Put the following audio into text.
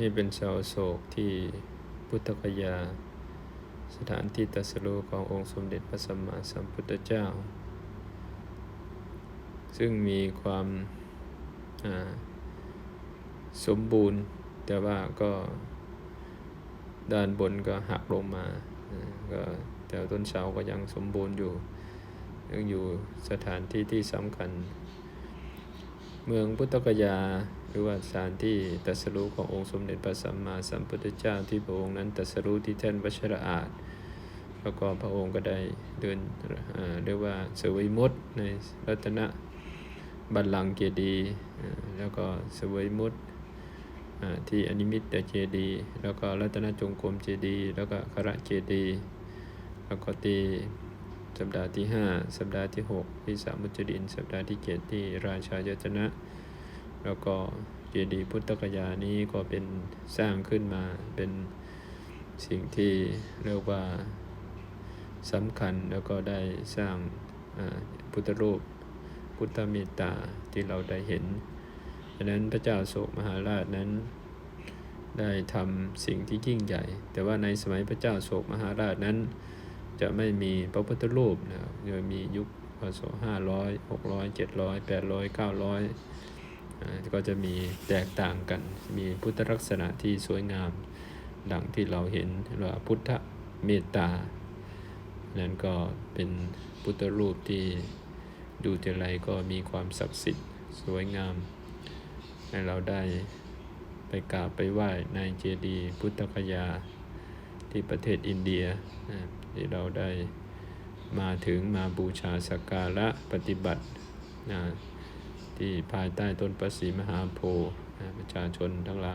นี่เป็นเสาโศกที่พุทธคยา สถานที่ตรัสรู้ขององค์สมเด็จพระสัมมาสัมพุทธเจ้า ซึ่งมีความาสมบูรณ์ แต่ว่าก็ด้านบนก็หักลงมาก็แต่ต้นเสาก็ยังสมบูรณ์อยู่ยังอยู่สถานที่ที่สำคัญ เมืองพุทธกยา รือว่าสถานที่ตรัสรู้ขององค์สมเด็จพระสัมมาสัมพุทธเจ้าที่พระองค์นั้นตรัสรู้ที่แท่นวัชระอาจแล้วก็พระองค์ก็ได้เดินเรียกว่าเสวยมดในรัตนบัลลังก์เจดีแล้วก็เสวยมดที่อนิมิตเจดีแล้วก็รัตนจงกรมเจดีแล้วก็คระเจดีแล้วก็ที่สัปดาห์ที่ 5 สัปดาห์ที่ 6 ที่สามุจดิน สัปดาห์ที่ 7 ที่ราชายตนะ แล้วก็เจดีย์พุทธกยานี้ก็เป็นสร้างขึ้นมาเป็นสิ่งที่เรียกว่าสำคัญแล้วก็ได้สร้างอ่าพุทธรูปพุทธเมตตาที่เราได้เห็นดังนั้นพระเจ้าโศกมหาราชนั้น ได้ทำสิ่งที่ยิ่งใหญ่ แต่ว่าในสมัยพระเจ้าโศกมหาราชนั้น จะไม่มีพระพุทธรูปนะครับจะมียุคพศห้าร้อยห ก็จะมีแตกต่างกัน มีพุทธลักษณะที่สวยงามดังที่เราเห็นว่าพุทธเมตตา นั้นก็เป็นพุทธรูปที่ดูทีไรก็มีความศักดิ์สิทธิ์สวยงาม ให้เราได้ไปกราบไปไหว้ในเจดีย์พุทธคยาที่ประเทศอินเดียที่เราได้มาถึงมาบูชาสักการะปฏิบัตินะ ที่ภายใต้ต้นประสีมหาโพธิ์ประชาชนทั้งหลาย